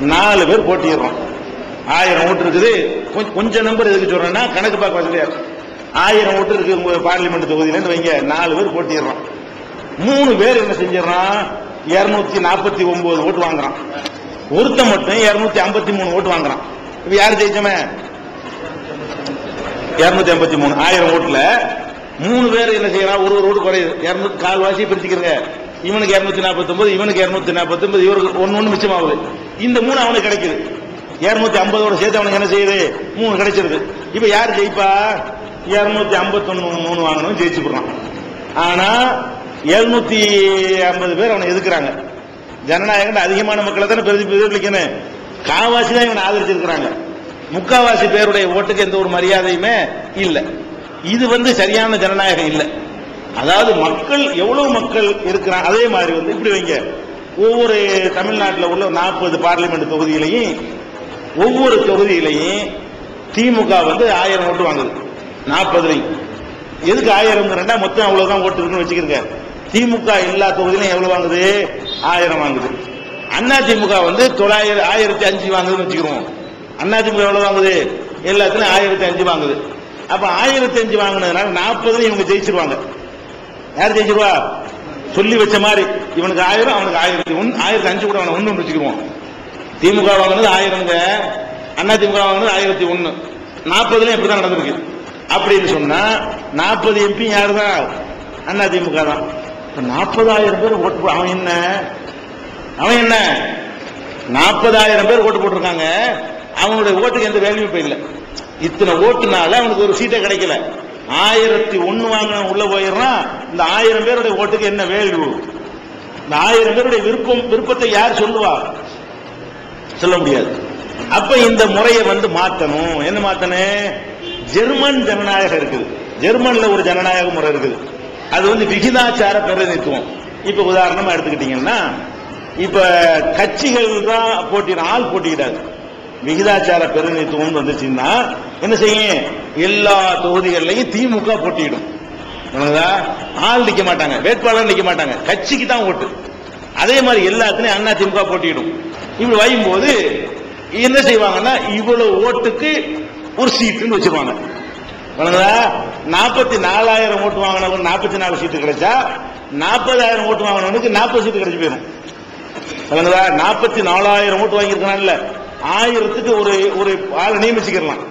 நாலு பேர் போட்டிடுறோம் ஆயிரம் ஓட்டு இருக்குது. கொஞ்சம் நம்பர் எதுக்கு சொல்றேன்னா கணக்கு பார்க்க வசதியா ஆயிரம் ஓட்டு இருக்கு உங்க பார்லிமெண்ட் தொகுதியில வைங்க. நாலு பேர் போட்டிடுறோம் மூணு பேர் என்ன செஞ்சிடறான்? இருநூத்தி நாற்பத்தி ஒன்பது ஓட்டு வாங்குறான். ஒருத்தன் மட்டும் இருநூத்தி ஐம்பத்தி மூணு ஓட்டு வாங்குறான். இப்ப யார் ஜெயிச்சவன் இருநூத்தி ஐம்பத்தி மூணு. ஆயிரம் ஓட்டுல மூணு பேர் என்ன செய்யறான்? ஒரு ஒரு ஓட்டு குறையுது. இருநூத்தி கால்வாசி பிரிச்சுக்கிறங்க இவனுக்கு இருநூத்தி நாற்பத்தி ஒன்பது இவனுக்கு இருநூத்தி நாற்பத்தி ஒன்பது இவருக்கு ஒன்னு ஒன்று மிச்சமாகுது. இந்த மூணு அவனுக்கு கிடைக்குது. இருநூத்தி ஐம்பதோட சேர்த்து அவனுக்கு என்ன செய்யுது? மூணு கிடைச்சிருது. இப்ப யார் ஜெயிப்பா? இருநூத்தி ஐம்பத்தொன்னு மூணு வாங்கணும் ஜெயிச்சு போடுறான் ஆனா எழுநூத்தி ஐம்பது பேர் அவனை எதுக்குறாங்க? ஜனநாயகம் அதிகமான மக்களை தானே பிரதிபலிக்கணும். காவாசி தான் இவனை ஆதரிச்சிருக்கிறாங்க. முக்காவாசி பேருடைய ஓட்டுக்கு எந்த ஒரு மரியாதையுமே இல்லை. இது வந்து சரியான ஜனநாயகம் இல்லை. அதாவது மக்கள் எவ்வளவு மக்கள் இருக்கிறாங்க அதே மாதிரி வந்து இப்படி வைங்க. ஒவ்வொரு தமிழ்நாட்டில் உள்ள நாற்பது பார்லிமெண்ட் தொகுதியிலையும் ஒவ்வொரு தொகுதியிலையும் திமுக வந்து ஆயிரம் ஓட்டு வாங்குது. நாற்பதுலையும். எதுக்கு ஆயிரம் ரெண்டா மொத்தம் அவ்வளவுதான் ஓட்டு இருக்குன்னு வச்சுக்கிறங்க திமுக எல்லா தொகுதியிலும் எவ்வளவு வாங்குது? ஆயிரம் வாங்குது. அண்ணா திமுக வந்து தொள்ளாயிரம் ஆயிரத்தி அஞ்சு வாங்குதுன்னு வச்சுக்கிறோம் அண்ணா திமுக எவ்வளவு வாங்குது? எல்லாத்துலயும் ஆயிரத்தி அஞ்சு வாங்குது. அப்ப ஆயிரத்தி அஞ்சு வாங்கினதுனால நாற்பதுல இவங்க ஜெயிச்சிருவாங்க. யார் ஜெயிச்சிருவா? சொல்லி வச்ச மாதிரி. இவனுக்கு ஆயிரம் அவனுக்கு ஆயிரத்தி ஒன்னு ஆயிரத்தி அஞ்சு கூட அவனை ஒன்று வச்சுக்கிருவோம் திமுக வாங்கினது ஆயிரங்க அண்ணா திமுக வாங்கினது ஆயிரத்தி நாற்பதுலையும் இப்படி இப்படிதான் நடந்திருக்கு. அப்படின்னு சொன்னா நாற்பது எம்பி யார் தான் அண்ணா திமுக தான். இப்போ நாற்பதாயிரம் பேர் ஓட்டு போ- அவன் என்ன? அவன் என்ன? நாற்பதாயிரம் பேர் ஓட்டு போட்டிருக்காங்க. அவனுடைய ஓட்டுக்கு எந்த வேல்யூ இப்போ இல்லை இத்தனை ஓட்டுனால அவனுக்கு ஒரு சீட்டே கிடைக்கல. ஆயிரத்தி ஒன்னு வாங்கின உள்ள போயிடுறான். இந்த ஆயிரம் பேருடைய ஓட்டுக்கு என்ன வேல்யூ? இந்த ஆயிரம் பேருடைய விருப்பம் விருப்பத்தை யார் சொல்லுவா? சொல்ல முடியாது. அப்ப இந்த முறையை வந்து மாத்தணும். என்ன மாத்தணும் ஜெர்மன் ஜனநாயகம் இருக்குது. ஜெர்மன்ல ஒரு ஜனநாயக முறை இருக்குது. அது வந்து விகிதாச்சார பிரதிநிதித்துவம். இப்ப உதாரணமா எடுத்துக்கிட்டீங்கன்னா இப்ப கட்சிகள் தான் போட்டியிட ஆள் போட்டியிடாது. விகிதாச்சார பிரதிநிதித்துவம் வந்துச்சுன்னா என்ன செய்யும்? எல்லா தொகுதிகள்லையும் திமுக போட்டியிடும். ஆள் நிக்க மாட்டாங்க வேட்பாளர் நிக்க மாட்டாங்க. கட்சிக்கு தான் ஓட்டு. அதே மாதிரி எல்லாத்துலயும் அண்ணா திமுக போட்டியிடும். இப்படி வையும்போது என்ன செய்வாங்கன்னா இவ்வளவு ஓட்டுக்கு ஒரு சீட்டுன்னு வச்சிருவாங்க. நாற்பத்தி நாலாயிரம் ஓட்டு வாங்கினவன் நாற்பத்தி நாலு சீட்டு கிடைச்சா நாற்பதாயிரம் ஓட்டு வாங்கினவனுக்கு நாற்பது சீட்டு கிடைச்சு போயிடும் நாற்பத்தி நாலாயிரம் ஓட்டு வாங்கியிருக்கான்ல ஆயிரத்துக்கு ஒரு ஒரு ஆளை நியமிச்சுக்கலாம்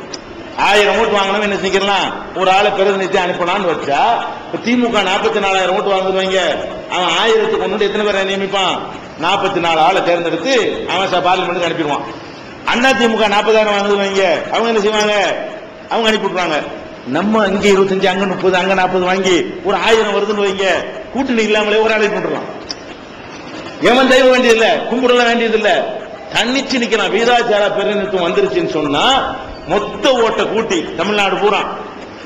ஆயிரம் ஓட்டு வாங்கணும் என்ன செஞ்சிடலாம்? ஒரு ஆளை பிரதிநிதி அனுப்பலாம்னு வச்சா இப்ப திமுக நாற்பத்தி நாலாயிரம் ஓட்டு வாங்குவாங்க அவன் ஆயிரத்துக்கு ஒன்று எத்தனை பேரை நியமிப்பான்? நாற்பத்தி நாலு ஆளை தேர்ந்தெடுத்து அவன் பார்லிமெண்ட்டுக்கு அனுப்பிடுவான். அண்ணா திமுக நாற்பதாயிரம் வாங்குது வைங்க. அவங்க என்ன செய்வாங்க? அவங்க அனுப்பி விட்டுருவாங்க. நம்ம இங்க இருபத்தஞ்சு அங்க முப்பது அங்க நாற்பது வாங்கி ஒரு ஆயிரம் வருதுன்னு வைங்க. கூட்டணி இல்லாமலே ஒரு ஆளை போட்டுடலாம் எவன் தெய்வம் வேண்டியதில்ல? கும்பிடல வேண்டியதில்லை. தன்னிச்சு நிக்கிறான் வீராச்சார பிரதிநிதித்துவம் வந்துருச்சுன்னு சொன்னா மொத்த ஓட்டை கூட்டி தமிழ்நாடு பூரா.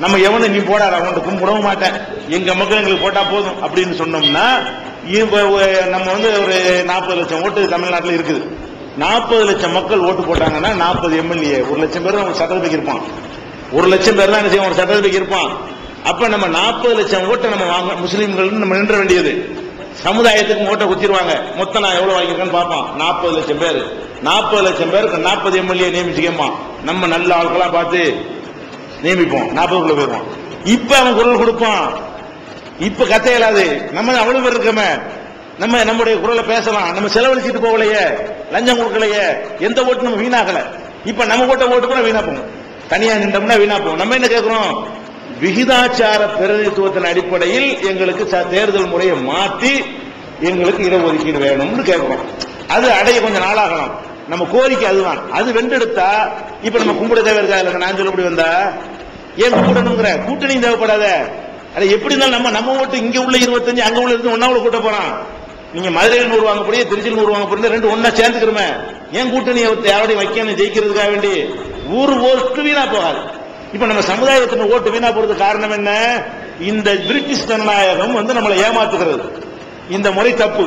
நம்ம எவனை நீ போடாத அவன்கிட்ட கும்பிடவும் மாட்டேன். எங்க மக்கள் எங்களுக்கு போட்டா போதும் அப்படின்னு சொன்னோம்னா இப்ப நம்ம வந்து ஒரு நாற்பது லட்சம் ஓட்டு தமிழ்நாட்டில் இருக்குது. நாற்பது லட்சம் மக்கள் ஓட்டு போட்டாங்கன்னா நாற்பது எம்எல்ஏ ஒரு லட்சம் பேர் நம்ம சட்டத்துக்கு இருப்பான். ஒரு லட்சம் பேர் தான் என்ன செய்வோம் ஒரு சட்டத்துக்கு இருப்பான். அப்ப நம்ம நாற்பது லட்சம் ஓட்டை நம்ம வாங்க முஸ்லீம்கள் நம்ம நின்ற வேண்டியது. சமுதாயத்துக்கு ஓட்டை குத்திடுவாங்க மொத்தம் நான் எவ்வளவு வாங்கியிருக்கேன்னு பார்ப்பான் நாற்பது லட்சம் பேர். நாற்பது லட்சம் பேருக்கு நாற்பது எம்எல்ஏ நியமிச்சுக்கேமா நம்ம நல்ல ஆட்களா பார்த்து நியமிப்போம். நாற்பதுக்குள்ள போயிருவோம். இப்ப அவன் குரல் கொடுப்பான். இப்ப கத்தையலாது நம்ம அவ்வளவு பேர் இருக்கமே. நம்ம நம்முடைய குரலை பேசலாம். நம்ம செலவழிச்சிட்டு போகலையே. லஞ்சம் கொடுக்கலையே. எந்த ஓட்டு நம்ம வீணாகல. இப்ப நம்ம ஓட்ட ஓட்டு கூட வீணா போகும். தனியா நின்றோம்னா வீணா போகும். நம்ம என்ன கேட்கிறோம் விகிதாச்சார பிரதிநிதித்துவத்தின் அடிப்படையில் எங்களுக்கு தேர்தல் முறையை மாற்றி எங்களுக்கு இடஒதுக்கீடு வேணும்னு கேட்கிறோம். அது அடைய கொஞ்சம் நாளாகலாம் நம்ம கோரிக்கை அதுதான். அது வென்றெடுத்தா இப்ப நம்ம கும்பிட தேவை இருக்கா இல்ல நான் சொல்லப்படி வந்தா ஏன் கூட்டணுங்கிற? கூட்டணி தேவைப்படாத. அது எப்படி இருந்தாலும் நம்ம நம்ம ஓட்டு இங்க உள்ள இருபத்தஞ்சு அங்க உள்ள இருந்து ஒன்னாவுல கூட்ட போறான் நீங்க மதுரையில் நூறு வாங்க போறீங்க திருச்சியில் நூறு வாங்க போறீங்க ரெண்டு ஒன்னா சேர்ந்துக்கிறோமே. ஏன் கூட்டணியை யாரோடையும் வைக்கணும் ஜெயிக்கிறதுக்காக வேண்டி? ஊர் ஓட்டு வீணா போகாது. இப்ப நம்ம சமுதாயத்தின் ஓட்டு வீணா போறது காரணம் என்ன? இந்த பிரிட்டிஷ் ஜனநாயகம் வந்து நம்மளை ஏமாத்துகிறது. இந்த முறை தப்பு.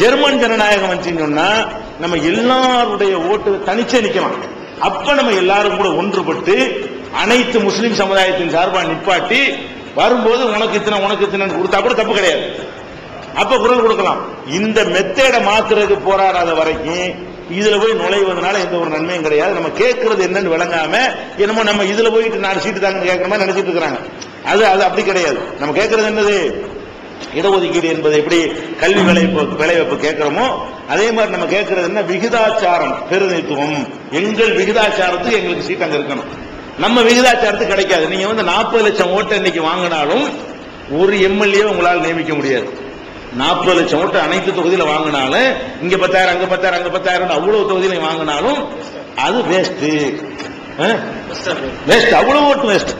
ஜெர்மன் ஜனநாயகம் வந்துச்சுன்னு சொன்னா நம்ம எல்லாருடைய ஓட்டு தனிச்சே நிக்கலாம். அப்ப நம்ம எல்லாரும் கூட ஒன்றுபட்டு அனைத்து முஸ்லிம் சமுதாயத்தின் சார்பாக நிப்பாட்டி வரும்போது உனக்கு இத்தனை உனக்கு இத்தனை கொடுத்தா கூட தப்பு கிடையாது. அப்ப குரல் கொடுக்கலாம். இந்த மெத்தேடை மாத்துறதுக்கு போராடாத வரைக்கும் இதுல போய் நுழைவதனால எந்த ஒரு நன்மையும் கிடையாது. நம்ம கேட்கறது என்னன்னு விளங்காம என்னமோ நம்ம இதுல போயிட்டு நாலு சீட்டு தாங்க கேட்கற மாதிரி நினைச்சிட்டு இருக்கிறாங்க. அது அது அப்படி கிடையாது. நம்ம கேட்கறது என்னது? இடஒதுக்கீடு என்பது எப்படி கல்வி விளைவு விளைவிப்பு கேட்கிறோமோ அதே மாதிரி நம்ம கேட்கறது என்ன? விகிதாச்சாரம் பிரதிநிதித்துவம் எங்கள் விகிதாச்சாரத்துக்கு எங்களுக்கு சீட் அங்க இருக்கணும். நம்ம விகிதாச்சாரத்துக்கு கிடைக்காது. நீங்க வந்து நாற்பது லட்சம் ஓட்டை இன்னைக்கு வாங்கினாலும் ஒரு எம்எல்ஏ உங்களால் நியமிக்க முடியாது. நாற்பது லட்சம் ஓட்டு அனைத்து தொகுதியில் வாங்கினாலும் இங்க பத்தாயிரம் அங்க பத்தாயிரம் அங்க பத்தாயிரம் அவ்வளவு தொகுதியில வாங்கினாலும் அது வேஸ்ட் வேஸ்ட் அவ்வளவு ஓட்டு வேஸ்ட்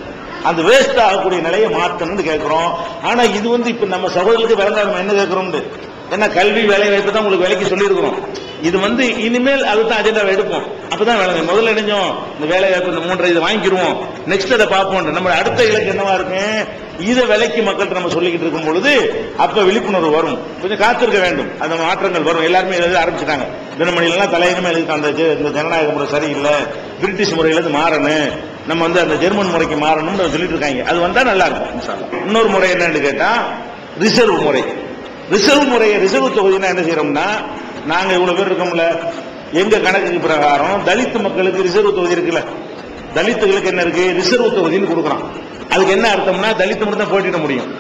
அந்த வேஸ்ட் ஆகக்கூடிய நிலையை மாற்றணும்னு கேட்கிறோம். ஆனா இது வந்து இப்ப நம்ம சகோதரத்துக்கு விளங்காத நம்ம என்ன கேட்கிறோம் ஏன்னா கல்வி வேலை வாய்ப்பு தான் உங்களுக்கு வேலைக்கு சொல்லியிருக்கிறோம். இது வந்து இனிமேல் அதுதான் அஜெண்டாவை எடுப்போம். அப்பதான் வேலை முதல்ல இணைஞ்சோம் இந்த வேலை வாய்ப்பு இந்த மூன்றரை இதை வாங்கிடுவோம் நெக்ஸ்ட் அதை பார்ப்போம் நம்ம அடுத்த இலக்கு என்னவா இருக்கு? இதை விலைக்கு மக்கள் நம்ம சொல்லிக்கிட்டு இருக்கும் பொழுது அப்ப விழிப்புணர்வு வரும். கொஞ்சம் காத்திருக்க வேண்டும். அந்த மாற்றங்கள் வரும். எல்லாருமே எழுத ஆரம்பிச்சிட்டாங்க. தினமணிலாம் தலையினமே எழுதிட்டாங்க இந்த ஜனநாயக முறை சரியில்லை. பிரிட்டிஷ் முறையிலிருந்து மாறணும். நம்ம வந்து அந்த ஜெர்மன் முறைக்கு மாறணும்னு சொல்லிட்டு இருக்காங்க. அது வந்தா நல்லா இருக்கும் இன்னொரு முறை என்னன்னு கேட்டா ரிசர்வ் முறை. ரிசர்வ் முறையை ரிசர்வ் தொகுதினா என்ன செய்யறோம்னா நாங்க இவ்வளவு பேர் இருக்கோம்ல. எங்க கணக்குக்கு பிரகாரம் தலித் மக்களுக்கு ரிசர்வ் தொகுதி இருக்குல்ல. தலித்துகளுக்கு என்ன இருக்கு? ரிசர்வ் தொகுதின்னு கொடுக்குறான் அதுக்கு என்ன அர்த்தம்னா தலித்து மட்டும் தான் போட்டிட முடியும்.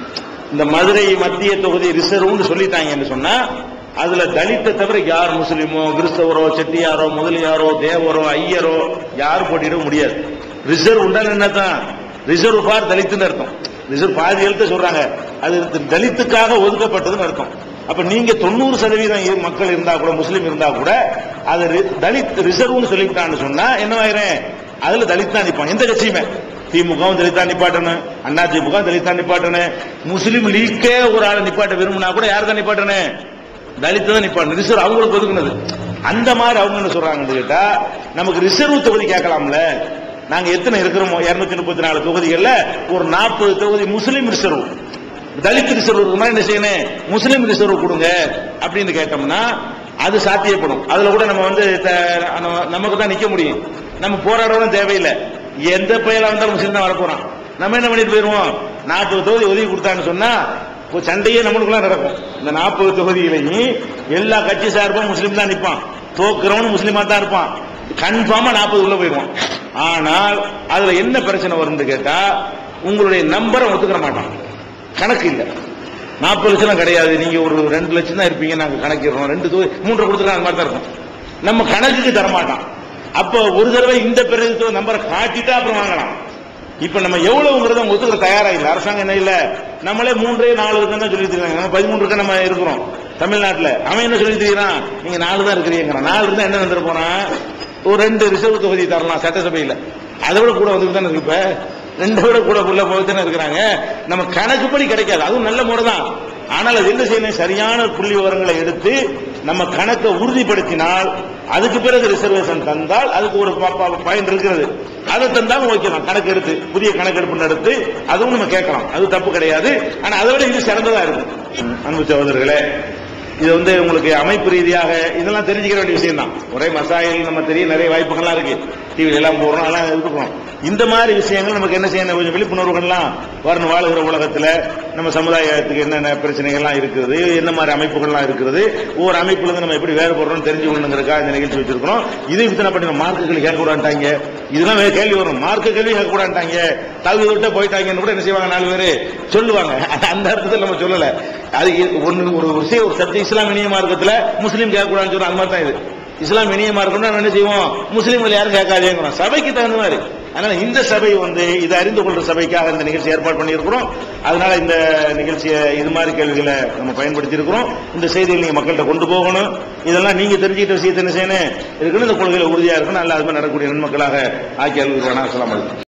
இந்த மதுரை மத்திய தொகுதி ரிசர்வ்னு சொல்லிட்டாங்கன்னு சொன்னா அதுல தலித்தை தவிர யார் முஸ்லீமோ கிறிஸ்தவரோ செட்டியாரோ முதலியாரோ தேவரோ ஐயரோ யாரும் போட்டிட முடியாது. ரிசர்வ் உண்டான என்னதான் ரிசர்வ் ஃபார் தலித்துன்னு அர்த்தம். ரிசர்வ் பாதி எழுத்து சொல்றாங்க. அது தலித்துக்காக ஒதுக்கப்பட்டதுன்னு அர்த்தம். அப்ப நீங்க தொண்ணூறு சதவீதம் மக்கள் இருந்தா கூட முஸ்லீம் இருந்தா கூட அது ரி- தலித் ரிசர்வ்னு சொல்லிவிட்டான்னு சொன்னா என்னவாயிரும்? அதுல தலித் தான் நிற்பான் எந்த கட்சியுமே. திமுகவும் தலித்தா நிப்பாட்டணும் அண்ணா திமுக தலித்தா நிப்பாட்டணும் முஸ்லீம் லீக்கே ஒரு ஆளை நிப்பாட்ட விரும்பினா கூட யார் தான் நிப்பாட்டணும் தலித்து தான் நிப்பாட்டணும் ரிசர்வ் அவங்களுக்கு ஒதுக்குனது அந்த மாதிரி அவங்க என்ன சொல்றாங்கன்னு கேட்டா நமக்கு ரிசர்வ் தொகுதி கேட்கலாம்ல நாங்க எத்தனை இருக்கிறோமோ இருநூத்தி முப்பத்தி நாலு தொகுதிகள்ல ஒரு நாற்பது தொகுதி முஸ்லீம் ரிசர்வ் தலித் ரிசர்வ் இருக்குமா என்ன செய்யணும் முஸ்லீம் ரிசர்வ் கொடுங்க அப்படின்னு கேட்டோம்னா அது சாத்தியப்படும் அதுல கூட நம்ம வந்து த- நம்ம- நமக்கு தான் நிக்க முடியும் நம்ம போராடவும் தேவையில்லை எந்த பையலா வந்தாலும் முஸ்லீம் தான் வரப்போறான் நம்ம என்ன பண்ணிட்டு போயிருவோம்? நாற்பது தொகுதி ஒதுக்கி கொடுத்தான்னு சொன்னா இப்போ சண்டையே நம்மளுக்குலாம் நடக்கும். இந்த நாற்பது தொகுதியிலையும் எல்லா கட்சி சார்பும் முஸ்லீம் தான் நிற்பான் தோக்குறவனும் முஸ்லீமா தான் இருப்பான். கன்ஃபார்மா நாற்பது உள்ள போயிடுவான். ஆனால் அதுல என்ன பிரச்சனை வரும்னு கேட்டா உங்களுடைய நம்பரை ஒத்துக்கிற மாட்டான். கணக்கு இல்லை. நாற்பது லட்சம் கிடையாது. நீங்க ஒரு ரெண்டு லட்சம் தான் இருப்பீங்க நாங்க கணக்கிடுறோம் ரெண்டு தொகுதி மூன்று கொடுத்துருக்கோம் அந்த மாதிரி தான் இருக்கும். நம்ம கணக்குக்கு தரமாட்டான். அப்ப ஒரு தடவை இந்த பிரதித்துவ நம்பரை காட்டிட்டா அப்புறம் வாங்கலாம். இப்ப நம்ம எவ்வளவுங்கிறத அவங்க ஒத்துக்கிற தயாரா இல்ல அரசாங்கம் என்ன இல்ல? நம்மளே மூன்றே நாலு இருக்குன்னு தான் சொல்லி இருக்காங்க. நம்ம பதிமூன்று இருக்க? நம்ம இருக்கிறோம். தமிழ்நாட்டுல. அவன் என்ன சொல்லி தெரியுறான் நீங்க நாலு தான் இருக்கிறீங்க நாலு இருந்தா என்ன வந்துட்டு போனா ஒரு ரெண்டு ரிசர்வ் தொகுதி தரலாம் சட்டசபையில. அதை விட கூட வந்துட்டு தானே இருக்கு இப்ப. ரெண்டை விட கூட உள்ள போய் இருக்கிறாங்க. நம்ம கணக்குப்படி கிடைக்காது. அதுவும் நல்ல முறை தான் ஆனால் அது என்ன செய்யணும்? சரியான புள்ளி விவரங்களை எடுத்து நம்ம கணக்கை உறுதிப்படுத்தினால் அதுக்கு பிறகு ரிசர்வேஷன் தந்தால் அதுக்கு ஒரு ப- பயன் இருக்கிறது. அதை தந்தாலும் ஓகே தான். கணக்கு எடுத்து புதிய கணக்கெடுப்பு நடத்தி அதுவும் நம்ம கேட்கலாம். அது தப்பு கிடையாது. ஆனா அதை விட இது சிறந்ததா இருக்கும் அன்பு சகோதரர்களே இது வந்து உங்களுக்கு அமைப்பு ரீதியாக இதெல்லாம் தெரிஞ்சுக்கிற வேண்டிய விஷயம் தான் ஒரே மசாயில் நம்ம தெரிய நிறைய வாய்ப்புகள்லாம் இருக்கு. டிவி எல்லாம் போடுறோம் எல்லாம் இருக்கணும் இந்த மாதிரி விஷயங்கள் நமக்கு என்ன செய்யணும்? கொஞ்சம் விழிப்புணர்வுகள்லாம் வரணும் வாழுகிற உலகத்தில் நம்ம சமுதாயத்துக்கு என்னென்ன பிரச்சனைகள்லாம் இருக்குது என்ன மாதிரி அமைப்புகள்லாம் இருக்குது ஒவ்வொரு அமைப்புலேருந்து நம்ம எப்படி வேறுபடுறோம் தெரிஞ்சுக்கணுங்கிறதுக்காக இந்த நிகழ்ச்சி வச்சிருக்கிறோம். இது இத்தனை பண்ணி மார்க்குகள் கேட்கக்கூடாட்டாங்க இதெல்லாம் கேள்வி வரும். மார்க்கு கேள்வி கேட்கக்கூடாட்டாங்க தகுதி விட்டு போயிட்டாங்கன்னு கூட என்ன செய்வாங்க? நாலு பேர் சொல்லுவாங்க. அந்த அர்த்தத்தில் நம்ம சொல்லலை. அது ஒன்று ஒரு விஷயம் ஒரு சப்ஜெக்ட் இஸ்லாம் இனிய முஸ்லீம் கேட்கக்கூடாதுன்னு சொல்றோம் அந்த மாதிரி தான் இது. இஸ்லாம் இனியமா இருக்கணும் நம்ம என்ன செய்வோம்? முஸ்லீம்கள் யாரும் கேட்காதேங்கிறோம். சபைக்கு தகுந்த மாதிரி அதனால இந்த சபை வந்து இதை அறிந்து கொள்ற சபைக்காக இந்த நிகழ்ச்சி ஏற்பாடு பண்ணியிருக்கிறோம். அதனால இந்த நிகழ்ச்சியை இது மாதிரி கேள்விகளை நம்ம பயன்படுத்தி இருக்கிறோம் இந்த செய்தியை நீங்க மக்கள்கிட்ட கொண்டு போகணும். இதெல்லாம் நீங்க தெரிஞ்சுக்கிட்ட விஷயத்தை என்ன செய்யணும்? இருக்கணும் இந்த கொள்கையில உறுதியா இருக்கணும். நல்லா அது மாதிரி நடக்கக்கூடிய நன்மக்களாக ஆக்கி அல்வானா அஸ்ஸலாமு அலைக்கும்.